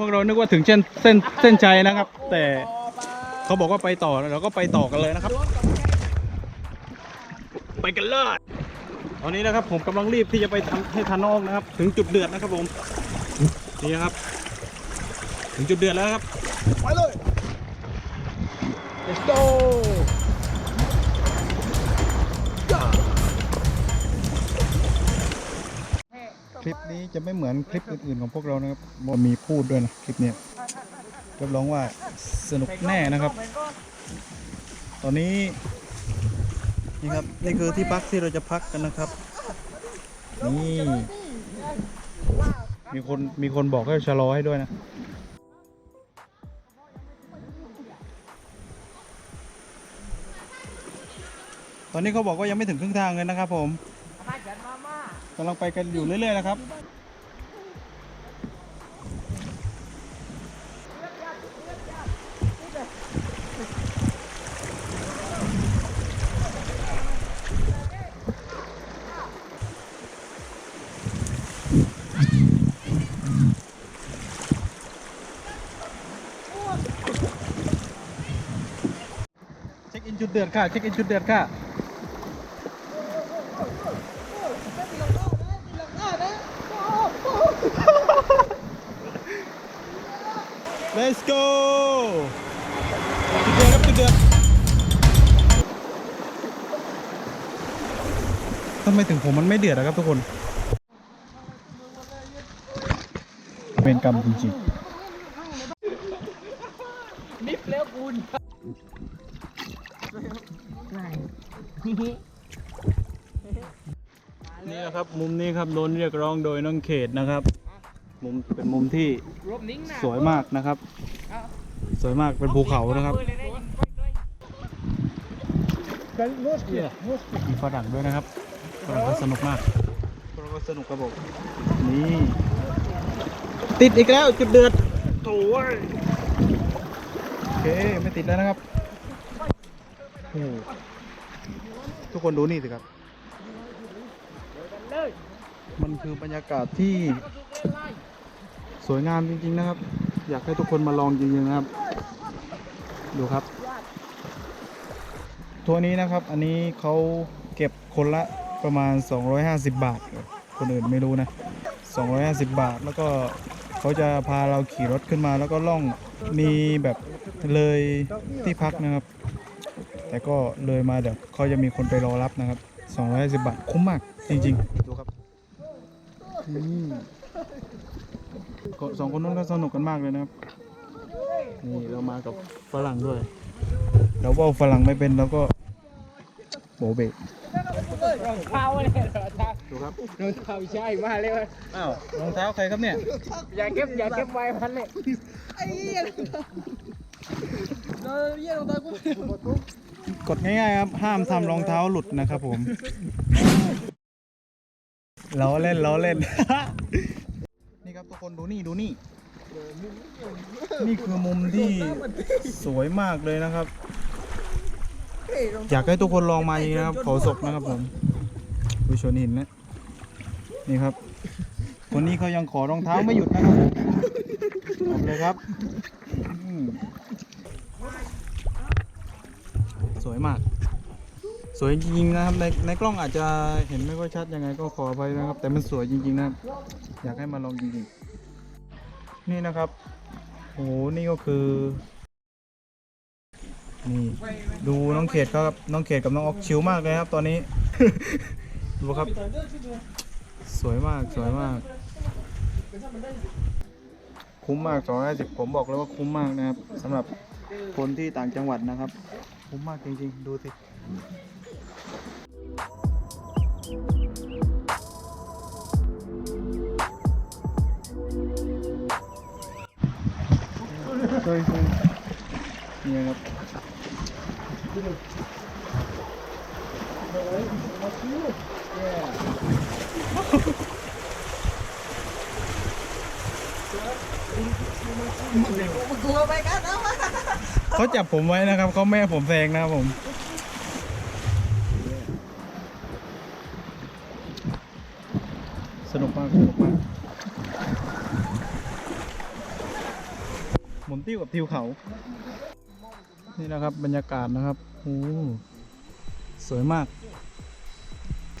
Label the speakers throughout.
Speaker 1: พวกเรานึกว่าถึงเส้นเส้นเส้นชัยนะครับ แต่เขาบอกว่าไปต่อเราก็ไปต่อกันเลยนะครับ ไปกันเลยตอนนี้นะครับผมกำลังรีบที่จะไปทำให้ทันนอกนะครับ ถึงจุดเดือดนะครับผมนี่นะครับ ถึงจุดเดือดแล้วครับ
Speaker 2: ไปเลย let's go
Speaker 1: คลิปนี้จะไม่เหมือนคลิปอื่นๆของพวกเรานะครับมันมีพูดด้วยนะคลิปนี้รับรองว่าสนุกแน่นะครับ ตอนนี้นี่ครับนี่คือที่พักที่เราจะพักกันนะครับ นี่มีคนมีคนบอกให้ชะลอให้ด้วยนะตอนนี้เขาบอกว่ายังไม่ถึงครึ่งทางเลยนะครับผมำลังไปกันอยู่เรื่อยๆนะครับเช็คอินจุดเดือดค่ะ เช็คอินจุดเดือดค่ะ Let's go จุดเดือดครับจุดเดือดทำไมถึงผมมันไม่เดือดนะครับทุกคน เป็นกรรมจริงๆ
Speaker 2: นิฟแล้วคุณ
Speaker 1: นี่นะครับ มุมนี้ครับโดนเรียกร้องโดยน้องเขตนะครับ มุมเป็นมุมที่สวยมากนะครับ สวยมากเป็นภูเขานะครับมีฝรั่งด้วยนะครับฝรั่งก็สนุกมากฝรั่งก็สนุกครับผมนี่ติดอีกแล้วจุดเดือดโถ่เว้ยโอเคไม่ติดแล้วนะครับโอ้ทุกคนดูนี่สิครับ มันคือบรรยากาศที่ สวยงามจริง ๆ นะครับ อยากให้ทุกคนมาลองจริงๆนะครับ ดูครับทัวนี้นะครับอันนี้เขาเก็บคนละประมาณ 250 บาท คนอื่นไม่รู้นะ 250 บาทแล้วก็เขาจะพาเราขี่รถขึ้นมาแล้วก็ล่องมีแบบเลยที่พักนะครับ แต่ก็เลยมาเดี๋ยวเขาจะมีคนไปรอรับนะครับ 250 บาทคุ้มมากจริงๆดูครับ นี่ก็สองคนนู้นก็สนุกกันมากเลยนะครับ นี่เรามากับฝรั่งด้วย เราว่าฝรั่งไม่เป็นเราก็โบเบะ
Speaker 2: รองเท้าเลยเหรอท้า
Speaker 1: ดูครับ
Speaker 2: รองเท้าใช่มาเลย
Speaker 1: อ้าวรองเท้าใครครับเนี่ย
Speaker 2: อย่าเก็บอย่าเก็บไว้พันเลยไอ้เหี้ยเราเหี้ยรองเท้ากู
Speaker 1: กดง่ายๆครับ ห้ามทำรองเท้าหลุดนะครับผมล้อเล่นล้อเล่น นี่ครับทุกคนดูนี่ดูนี่ นี่คือมุมที่สวยมากเลยนะครับ อยากให้ทุกคนลองมาจริงนะครับเขาศกนะครับผมดูชนหินนะนี่ครับ คนนี้เขายังขอรองเท้าไม่หยุดนะครับผมเอาเลยครับอืมสวยมาก สวยจริงๆนะครับในในกล้องอาจจะเห็นไม่ค่อยชัดยังไงก็ขออภัยนะครับ แต่มันสวยจริงๆนะครับ อยากให้มาลองจริงๆนี่นะครับโอ้โหนี่ก็คือ นี่ ดูน้องเขตครับน้องเขตกับน้องออกชิลมากเลยครับ ตอนนี้ ดูครับ สวยมากสวยมาก คุ้มมาก250ผมบอกเลยว่าคุ้มมากนะครับสำหรับคนที่ต่างจังหวัดนะครับ คุ้มมากจริงๆ ดูสิ เคยเคยนี่ครับเขาจับผมไว้นะครับเขาไม่ให้ผมแซงนะครับผมสนุกมากสนุกมาก หมุนติ้วกับทิวเขา นี่นะครับบรรยากาศนะครับโอ้สวยมาก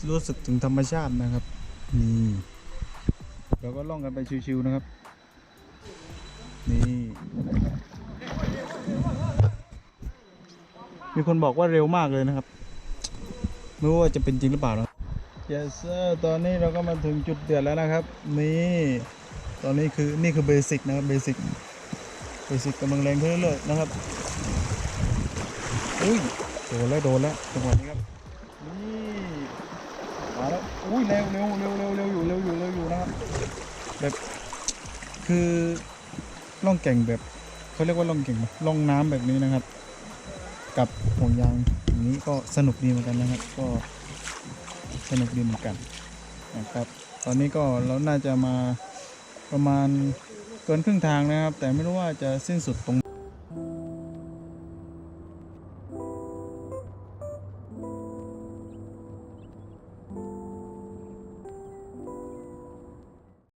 Speaker 1: รู้สึกถึงธรรมชาตินะครับ นี่เราก็ล่องกันไปชิวๆนะครับ นี่ มีคนบอกว่าเร็วมากเลยนะครับ ไม่รู้ว่าจะเป็นจริงหรือเปล่านะ yes sir ตอนนี้เราก็มาถึงจุดเดือดแล้วนะครับ นี่ ตอนนี้คือนี่คือเบสิกนะครับเบสิก เบสิกกำลังแรงขึ้นเรื่อยๆนะครับอุ้ยโดนแล้วโดนแล้วจังหวะนี้ครับนี่มาแล้วอุ้ยเร็วเร็วเร็วเร็วเร็วอยู่เร็วอยู่เร็วอยู่นะครับแบบคือล่องแก่งแบบเขาเรียกว่าล่องแก่งไหมล่องน้ำแบบนี้นะครับ กับห่วงยางอย่างนี้ก็สนุกดีเหมือนกันนะครับ ก็สนุกดีเหมือนกันนะครับ ตอนนี้ก็เราน่าจะมาประมาณ เกินครึ่งทางนะครับ แต่ไม่รู้ว่าจะสิ้นสุดตรง